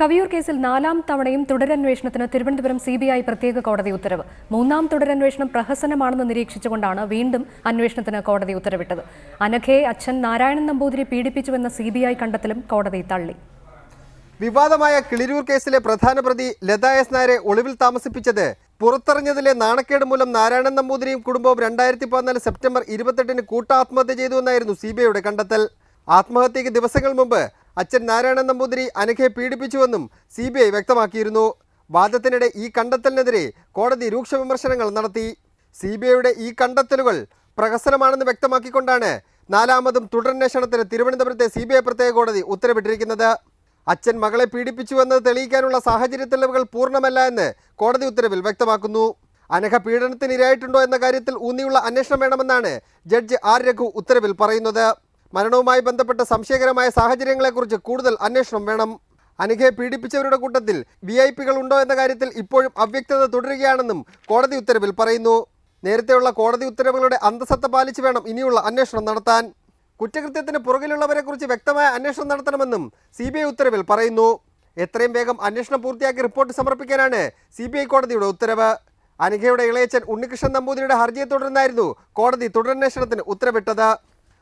കവിയൂർ കേസിൽ നാലാം തവണയും തുടരന്വേഷണത്തിന് തിരുവനന്തപുരം സി ബി ഐ പ്രത്യേക കോടതി ഉത്തരവ്. മൂന്നാം തുടരന്വേഷണം പ്രഹസനമാണെന്ന് നിരീക്ഷിച്ചുകൊണ്ടാണ് വീണ്ടും അന്വേഷണത്തിന് കോടതി ഉത്തരവിട്ടത്. അനഘയെ അച്ഛൻ നാരായണൻ നമ്പൂതിരി പീഡിപ്പിച്ചുവെന്ന സി ബി ഐ കണ്ടെത്തലും കോടതി തള്ളി. വിവാദമായ കിളിരൂർ കേസിലെ പ്രധാന പ്രതി ലത നായരെ ഒളിവിൽ താമസിപ്പിച്ചത് പുറത്തറിഞ്ഞതിലെ നാണക്കേട് മൂലം നാരായണൻ നമ്പൂതിരിയും കുടുംബവും രണ്ടായിരത്തി പതിനാല് സെപ്റ്റംബർ ഇരുപത്തെട്ടിന് കൂട്ടാത്മഹത്യ ചെയ്തുവെന്നായിരുന്നു സി ബി ഐയുടെ കണ്ടെത്തൽ. ആത്മഹത്യയ്ക്ക് ദിവസങ്ങൾ മുമ്പ് അച്ഛൻ നാരായണൻ നമ്പൂതിരി അനഘയെ പീഡിപ്പിച്ചുവെന്നും സി ബി ഐ വ്യക്തമാക്കിയിരുന്നു. വാദത്തിനിടെ ഈ കണ്ടെത്തലിനെതിരെ കോടതി രൂക്ഷ വിമർശനങ്ങൾ നടത്തി. സി ബി ഐയുടെ ഈ കണ്ടെത്തലുകൾ പ്രഹസനമാണെന്ന് വ്യക്തമാക്കിക്കൊണ്ടാണ് നാലാമതും തുടരന്വേഷണത്തിന് തിരുവനന്തപുരത്തെ സി ബി ഐ പ്രത്യേക കോടതി ഉത്തരവിട്ടിരിക്കുന്നത്. അച്ഛൻ മകളെ പീഡിപ്പിച്ചുവെന്ന് തെളിയിക്കാനുള്ള സാഹചര്യ തെളിവുകൾ പൂർണമല്ല എന്ന് കോടതി ഉത്തരവിൽ വ്യക്തമാക്കുന്നു. അനഘ പീഡനത്തിന് ഇരയായിട്ടുണ്ടോ എന്ന കാര്യത്തിൽ ഊന്നിയുള്ള അന്വേഷണം വേണമെന്നാണ് ജഡ്ജ് ആർ രഘു ഉത്തരവിൽ പറയുന്നത്. മരണവുമായി ബന്ധപ്പെട്ട സംശയകരമായ സാഹചര്യങ്ങളെക്കുറിച്ച് കൂടുതൽ അന്വേഷണം വേണം. അനഘയെ പീഡിപ്പിച്ചവരുടെ കൂട്ടത്തിൽ വി ഐ പികൾ ഉണ്ടോ എന്ന കാര്യത്തിൽ ഇപ്പോഴും അവ്യക്തത തുടരുകയാണെന്നും കോടതി ഉത്തരവിൽ പറയുന്നു. നേരത്തെയുള്ള കോടതി ഉത്തരവുകളുടെ അന്തസത്ത പാലിച്ച് വേണം ഇനിയുള്ള അന്വേഷണം നടത്താൻ. കുറ്റകൃത്യത്തിന് പുറകിലുള്ളവരെക്കുറിച്ച് വ്യക്തമായ അന്വേഷണം നടത്തണമെന്നും സി ഉത്തരവിൽ പറയുന്നു. എത്രയും വേഗം അന്വേഷണം പൂർത്തിയാക്കി റിപ്പോർട്ട് സമർപ്പിക്കാനാണ് സി കോടതിയുടെ ഉത്തരവ്. അനഘയുടെ ഇളയച്ചൻ ഉണ്ണികൃഷ്ണൻ നമ്പൂതിരിയുടെ ഹർജിയെ തുടർന്നായിരുന്നു കോടതി തുടരന്വേഷണത്തിന് ഉത്തരവിട്ടത്.